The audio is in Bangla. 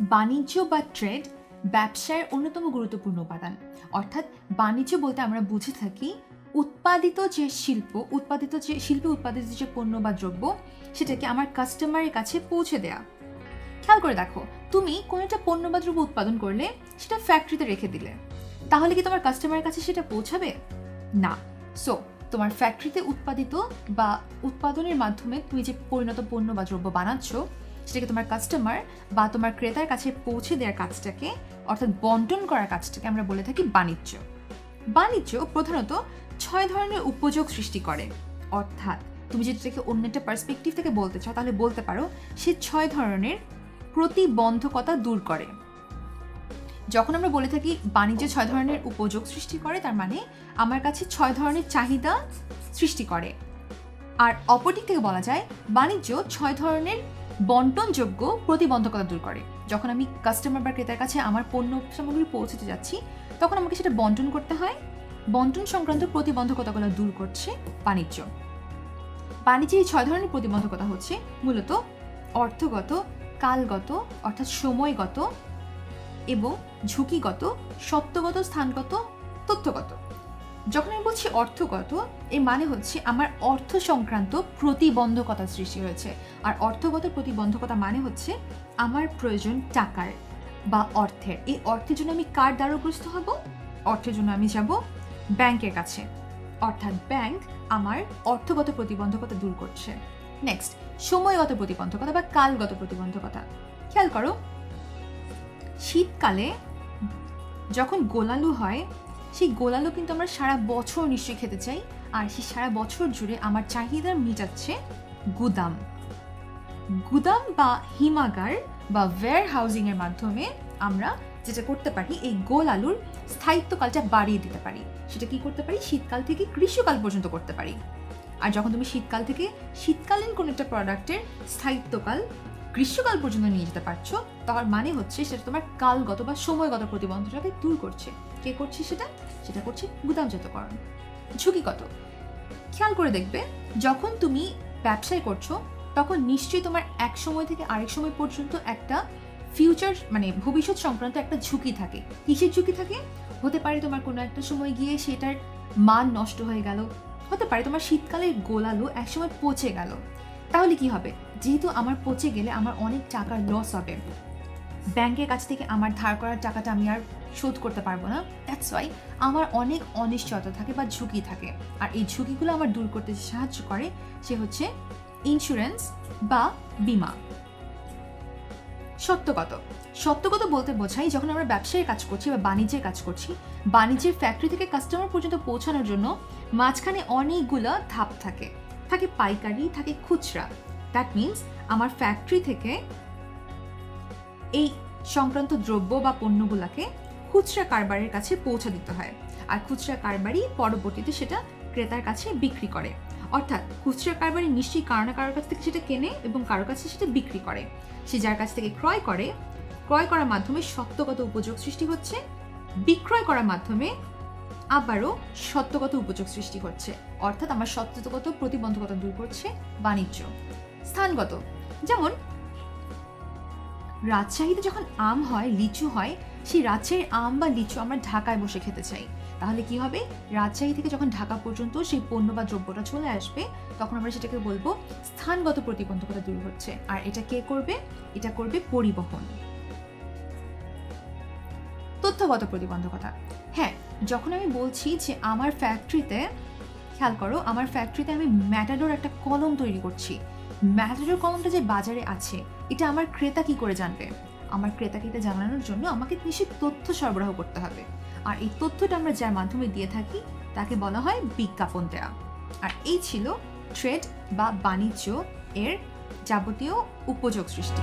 বাণিজ্য বা ট্রেড ব্যবসায়ের অন্যতম গুরুত্বপূর্ণ উপাদান। অর্থাৎ বাণিজ্য বলতে আমরা বুঝে থাকি উৎপাদিত যে শিল্প, উৎপাদিত যে শিল্পে উৎপাদিত যে পণ্য বা দ্রব্য, সেটাকে আমার কাস্টমারের কাছে পৌঁছে দেয়া। খেয়াল করে দেখো, তুমি কোনো একটা পণ্য বা দ্রব্য উৎপাদন করলে সেটা ফ্যাক্টরিতে রেখে দিলে। তাহলে কি তোমার কাস্টমারের কাছে সেটা পৌঁছাবে? না। সো তোমার ফ্যাক্টরিতে উৎপাদিত বা উৎপাদনের মাধ্যমে তুমি যে পরিণত পণ্য বা দ্রব্য বানাচ্ছ সেটাকে তোমার কাস্টমার বা তোমার ক্রেতার কাছে পৌঁছে দেওয়ার কাজটাকে, অর্থাৎ বন্টন করার কাজটাকে আমরা বলে থাকি বাণিজ্য। বাণিজ্য প্রধানত ছয় ধরনের উপযোগ সৃষ্টি করে। অর্থাৎ তুমি যদি এটাকে অন্য একটা পার্সপেক্টিভ থেকে বলতে চাও, তাহলে বলতে পারো সে ছয় ধরনের প্রতিবন্ধকতা দূর করে। যখন আমরা বলে থাকি বাণিজ্য ছয় ধরনের উপযোগ সৃষ্টি করে, তার মানে আমার কাছে ছয় ধরনের চাহিদা সৃষ্টি করে। আর অপরদিক থেকে বলা যায় বাণিজ্য ছয় ধরনের বন্টনযোগ্য প্রতিবন্ধকতা দূর করে। যখন আমি কাস্টমার বা ক্রেতার কাছে আমার পণ্য সামগ্রী পৌঁছতে যাচ্ছি, তখন আমাকে সেটা বন্টন করতে হয়। বন্টন সংক্রান্ত প্রতিবন্ধকতাগুলো দূর করছে বাণিজ্য। বাণিজ্যের এই ছয় ধরনের প্রতিবন্ধকতা হচ্ছে, মূলত অর্থগত, কালগত, অর্থাৎ সময়গত এবং ঝুঁকিগত, সত্যগত, স্থানগত, তথ্যগত। যখন আমি বলছি অর্থগত, এর মানে হচ্ছে আমার অর্থ সংক্রান্ত প্রতিবন্ধকতা সৃষ্টি হয়েছে। আর অর্থগত প্রতিবন্ধকতা মানে হচ্ছে আমার প্রয়োজন টাকার বা অর্থের। এই অর্থের জন্য আমি কার দ্বারগ্রস্ত হব? অর্থের জন্য আমি যাব ব্যাংকের কাছে। অর্থাৎ ব্যাংক আমার অর্থগত প্রতিবন্ধকতা দূর করছে। নেক্সট সময়গত প্রতিবন্ধকতা বা কালগত প্রতিবন্ধকতা। খেয়াল করো, শীতকালে যখন গোলালু হয় সেই গোলালু কিন্তু আমরা সারা বছর নিশ্চয়ই খেতে চাই। আর সেই সারা বছর জুড়ে আমার চাহিদা মেটাচ্ছে গুদাম। গুদাম বা হিমাগার বা ওয়্যার হাউজিং এর মাধ্যমে আমরা যেটা করতে পারি, এই গোল আলুর স্থায়িত্বকালটা বাড়িয়ে দিতে পারি। সেটা কি করতে পারি? শীতকাল থেকে গ্রীষ্মকাল পর্যন্ত করতে পারি। আর যখন তুমি শীতকাল থেকে শীতকালীন কোনো একটা প্রোডাক্টের স্থায়িত্বকাল গ্রীষ্মকাল পর্যন্ত নিয়ে যেতে পারছ। তার মানে হচ্ছে সেটা তোমার কালগত বা সময়গত প্রতিবন্ধকতাকে দূর করছে। কে করছে সেটা? সেটা করছে গুদামজাতকরণ ঝুঁকিগত খেয়াল করে দেখবে, যখন তুমি ব্যবসায় করছ, তখন নিশ্চয়ই তোমার এক সময় থেকে আরেক সময় পর্যন্ত একটা ফিউচার মানে ভবিষ্যৎ সংক্রান্ত একটা ঝুঁকি থাকে। কিসের ঝুঁকি থাকে? হতে পারে তোমার কোনো একটা সময় গিয়ে সেটার মান নষ্ট হয়ে গেল। হতে পারে তোমার শীতকালের গোলালো একসময় পচে গেল। তাহলে কি হবে? যেহেতু আমার পচে গেলে আমার অনেক টাকার লস হবে। ব্যাংকের কাছ থেকে আমার ধার করার টাকাটা আমি আর শোধ করতে পারব না। দ্যাটস ওয়াই আমার অনেক অনিশ্চয়তা থাকে বা ঝুঁকি থাকে। আর এই ঝুঁকিগুলো আমার দূর করতে সাহায্য করে সে হচ্ছে ইন্স্যুরেন্স বা বিমা। সত্যগত সত্যগত বলতে বোঝাই যখন আমরা ব্যবসায়ের কাজ করছি বা বাণিজ্যের কাজ করছি, বাণিজ্যের ফ্যাক্টরি থেকে কাস্টমার পর্যন্ত পৌঁছানোর জন্য মাঝখানে অনেকগুলো ধাপ থাকে। থাকে পাইকারি, থাকে খুচরা। দ্যাট মিন্স আমার ফ্যাক্টরি থেকে এই সংক্রান্ত দ্রব্য বা পণ্যগুলোকে খুচরা কারবারের কাছে পৌঁছে দিতে হয়। আর খুচরা কারবারি পরবর্তীতে সেটা ক্রেতার কাছে বিক্রি করে। অর্থাৎ খুচরা কারবারি নিশ্চয়ই কারও না কারোর কাছ থেকে সেটা কেনে এবং কারোর কাছে সেটা বিক্রি করে। সে যার কাছ থেকে ক্রয় করে, ক্রয় করার মাধ্যমে সত্যগত উপযোগ সৃষ্টি হচ্ছে, বিক্রয় করার মাধ্যমে আবারও সত্যগত উপযোগ সৃষ্টি হচ্ছে। অর্থাৎ আমার সত্যগত প্রতিবন্ধকতা দূর করছে বাণিজ্য। স্থানগত। যেমন, রাজশাহীতে যখন আম হয়, লিচু হয়, সেই রাজশাহীর আম বা লিচু আমরা ঢাকায় বসে খেতে চাই। তাহলে কি হবে? রাজশাহী থেকে যখন ঢাকা পর্যন্ত সেই পণ্য বা দ্রব্যটা চলে আসবে, তখন আমরা সেটাকে বলব স্থানগত প্রতিবন্ধকতা দূর হচ্ছে। আর এটা কে করবে? এটা করবে পরিবহন। তথ্যগত প্রতিবন্ধকতা। হ্যাঁ যখন আমি বলছি যে আমার ফ্যাক্টরিতে খেয়াল করো, আমার ফ্যাক্টরিতে আমি ম্যাটাডোর একটা কলম তৈরি করছি। ম্যাটাডোর কলমটা যে বাজারে আছে, এটা আমার ক্রেতা কি করে জানবে? আমার ক্রেতাকে এটা জানানোর জন্য আমাকে নিশ্চিত তথ্য সরবরাহ করতে হবে। আর এই তথ্যটা আমরা যার মাধ্যমে দিয়ে থাকি, তাকে বলা হয় বিজ্ঞাপন দেওয়া আর এই ছিল ট্রেড বা বাণিজ্য এর যাবতীয় উপযোগ সৃষ্টি।